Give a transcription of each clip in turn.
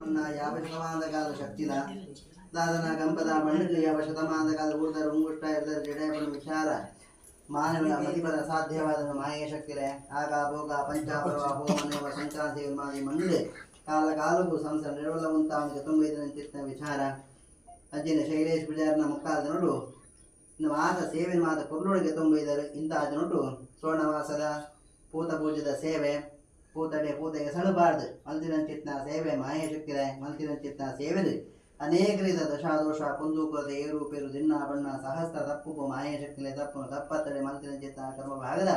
ಯಾವ ಶತಮಾನದ ಶತಮಾನದಕಾಲ ಶಕ್ತಿನ ದಾದನ ಗಂಪದ ಮಣ್ಣಿನ ಯಾವ ಶತಮಾನದಕಾಲ ಊರ್ದ ರುಂಗುಷ್ಟ ಎಲ್ಲರ ಜಡೆಯಪನ ವಿಚಾರ. ಮಾನವನ ಪ್ರತಿಫಲ ಸಾಧ್ಯವಾದ ಮಾಯೆಯ ಶಕ್ತಿರೆ ಆಗ ಭೋಗ, ಪಂಚಾಪರ್ವ ಹೋಮನ ಸಂಕ್ರಾಂತಿ ಮಾದಿ ಮಣ್ಣೆ ಕಾಲ ಕಾಲಕ್ಕೂ ಸಂಸಾರ ನಿರ್ವಲ ಉಂಟಾದ ಚತುರ್ವೈದನ ಚಿತ್ತ ವಿಚಾರ. ಅಜ್ಜಿನ ಶೈಲೇಶ್ ಬಿಜಾರ್ನ ಮುಕ್ಕಾದ ನೋಡು. ಮಾತ ಸೇವಿನ ಮಾತ ಕುರ್ಲೊಳಗೆ ತುಂಬಿದರು. ಇಂತಹ ನೋಡು ಸೋಣವಾಸದ ಪೂತ ಪೂಜದ ಸೇವೆ. ಪೂತಡೆ ಪೂತೆಗೆ ಸಣಬಾರ್ದು ಮಲ್ತಿನ ಚಿತ್ನ ಸೇವೆ ಮಾಯ ಶಕ್ತಿರೆ ಮಲ್ತಿನ ಚಿತ್ನ ಸೇವೆದು ಅನೇಕ ರೀತಿಯ ದಶಾದೋಷ ಕುಂದೂಕುಲದ ಏರುಪೇರು ದಿನ್ನ ಬಣ್ಣ ಸಹಸ್ರ ತಪ್ಪು ಮಾಯ ಶಕ್ತಿಲೆ ತಪ್ಪು ತಪ್ಪತ್ತಡೆ ಮಲ್ತಿನ ಚಿತ್ತ ಕರ್ಮ ಭಾಗದ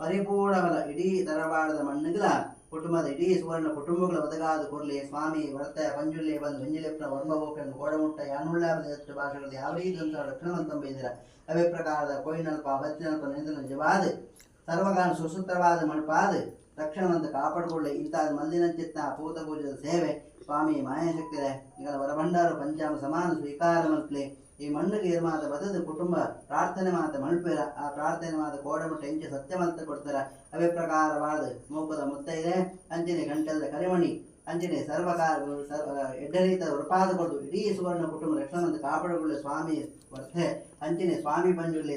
ಪರಿಪೂರ್ಣವಲ ಇಡೀ ದರಬಾಡದ ಮಣ್ಣುಗಳ ಕುಟುಂಬದ ಇಡೀ ಸುವರ್ಣ ಕುಟುಂಬಗಳ ಒದಗಾದ ಕೊರ್ಲಿ ಸ್ವಾಮಿ ವರ್ತ ಪಂಜುಲ್ಲೆ ಬಂದು ವೆಂಜಿಲೆಪ್ಪನ ವರ್ಮಬೋಕನ್ನು ಗೋಡಮುಟ್ಟ ಯಾನುಳ್ಳಾಬದ ಎಷ್ಟು ಭಾಷೆಗಳು ಯಾವ ರೀತಿ ಅಂತ ಲಕ್ಷಣವಂತಂಬಿದ್ದೀರ ಅವೇ ಪ್ರಕಾರದ ಕೊಯ್ನಲ್ಪ ಬಚ್ಚಿನಲ್ಪ ನಿಂದನ ಜವಾದ ಸರ್ವಗಾನ ಸುಸೂತ್ರವಾದ ಮಣಪಾದ ರಕ್ಷಣವಂತ ಕಾಪಾಡಿಕೊಳ್ಳಿ. ಇಂತಹ ಮಲ್ಲಿನ ಚಿತ್ತ ಪೂತ ಪೂಜದ ಸೇವೆ ಸ್ವಾಮಿ ಮಾಯಾಶಕ್ತಿರೆ ಈಗ ವರಭಂಡಾರ ಪಂಚಾಮ ಸಮಾನ ಸ್ವೀಕಾರ ಮಲ್ಪಲೆ. ಈ ಮಣ್ಣಿಗೆ ಮಾತ ಬದದ ಕುಟುಂಬ ಪ್ರಾರ್ಥನೆ ಮಾತ ಮಲ್ಪಿರ. ಆ ಪ್ರಾರ್ಥನೆ ಮಾತ ಕೋಡಮಟ್ಟ ಇಂಚೆ ಸತ್ಯವಂತ ಕೊಡ್ತಾರ. ಅವೇ ಪ್ರಕಾರವಾದ ಮೂಕದ ಮುತ್ತೈದೆ ಅಂಜನೆ ಗಂಟಲದ ಕರಿಮಣಿ ಅಂಜನೆ ಸರ್ವಕಾರ ಸರ್ವ ಎಡ್ಡರೀತ ವೃಪಾದ ಕೊಡು ಇಡೀ ಸುವರ್ಣ ಕುಟುಂಬ ರಕ್ಷಣ ಕಾಪಾಡಿಕೊಳ್ಳಿ ಸ್ವಾಮಿ ವರ್ಧೆ. ಅಂಚನೆ ಸ್ವಾಮಿ ಪಂಜುಳ್ಳಿ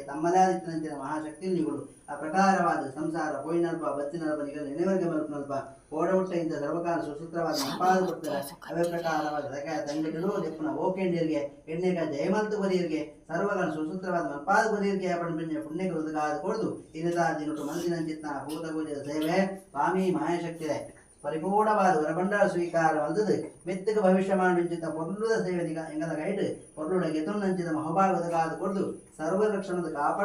ಮಹಾಶಕ್ತಿ ನಿಗಳು ಆ ಪ್ರಕಾರವಾದ ಸಂಸಾರ ಹೊಯ್ನಲ್ಪ ಬತ್ತಿನಲ್ಪ ನಿಗದ ನೆನೆವರಿಗೆ ಮಲ್ಪನಲ್ಪ ಓಡಮುಟ್ಟೆಯಿಂದ ಸರ್ವಕಾಲ ಸುಸೂತ್ರವಾದ ಸಂಪಾದ ಕೊಡ್ತಾರೆ ಅವೇ ಪ್ರಕಾರವಾದ ರಕಾಯ ತಂಗಡಿಗಳು ನೆಪ್ಪನ ಓಕೆಂಡಿಯರಿಗೆ ಎಣ್ಣೆಗ ಜಯಮಂತ ಬರಿಯರಿಗೆ ಸರ್ವಕಾಲ ಸುಸೂತ್ರವಾದ ಮಲ್ಪಾದ ಬರಿಯರಿಗೆ ಪಂಡಿನ ಪುಣ್ಯಗಳು ಒದಗಾದ ಕೊಡ್ದು ಇರದಾದಿನುಟು ಮನಸ್ಸಿನ ಚಿತ್ತ ಭೂತ ಪೂಜೆಯ ಸೇವೆ. ಸ್ವಾಮಿ ಮಾಯಶಕ್ತಿದೆ ಪರಿಪೂರ್ಣವಾದ ವರಬಂಡಾಳ ಸ್ವೀಕಾರ வந்தது மெத்துக்கு பவிஷ்யமான நிச்சித்த பொருளுத சேவை ಎಂಗದ ಗೈಡ್ பொருளுடைய ಗೆತುನ್ನಂಚಿದ ಮಹಭಾಗ ಒದಗಾದ ಕೊಡ್ದು ಸರ್ವ ರಕ್ಷಣದ ಕಾಪಾಡ